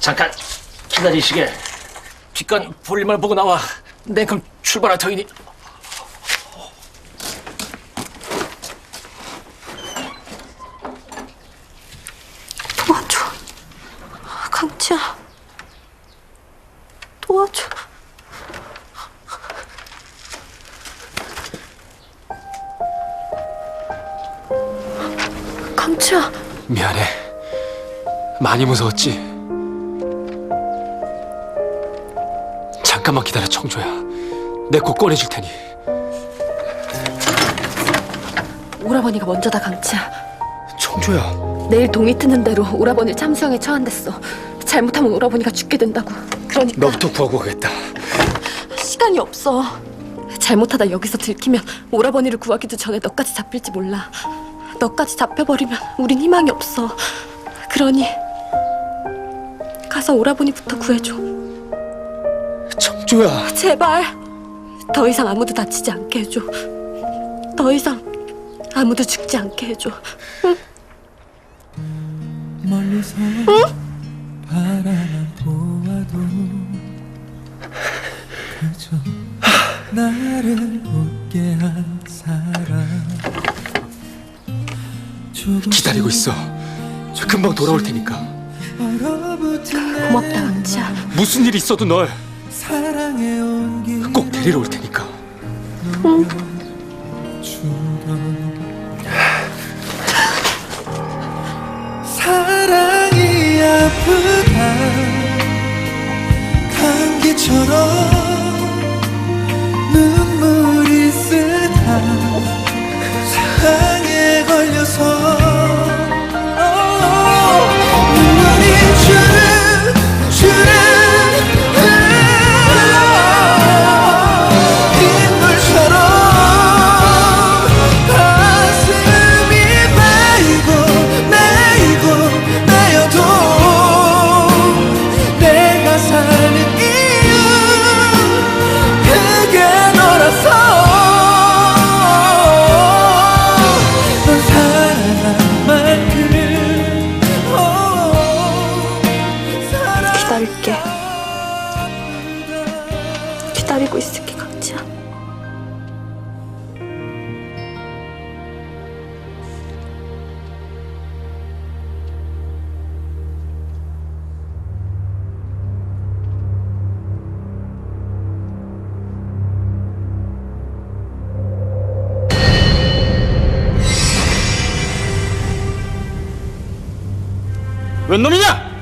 잠깐 기다리시게. 뒷간 볼일만 보고 나와. 내 그럼 출발할 터이니. 도와줘. 강지야. 도와줘. 강지야. 미안해. 많이 무서웠지? 잠깐만 기다려, 청조야. 내곧 꺼내줄 테니. 오라버니가 먼저 다 강지야. 청조야. 내일 동이 트는 대로 오라버니 참수형에 처한댔어. 잘못하면 오라버니가 죽게 된다고. 그러니까 너부터 구하고 가겠다. 시간이 없어. 잘못하다 여기서 들키면 오라버니를 구하기도 전에 너까지 잡힐지 몰라. 너까지 잡혀버리면 우린 희망이 없어. 그러니 가서 오라버니부터 구해줘. 청조야. 제발 더 이상 아무도 다치지 않게 해줘. 더 이상 아무도 죽지 않게 해줘. 멀리서 바라만 보아도 그저 나를 웃게 한 사람 기다리고 있어. 금방 돌아올 테니까. 고맙다 내 강지야. 무슨 일 있어도 널 꼭 데리러 올 테니까. 사랑이 아프다 감기처럼 기다리고 있을게 강지야. 웬 놈이냐?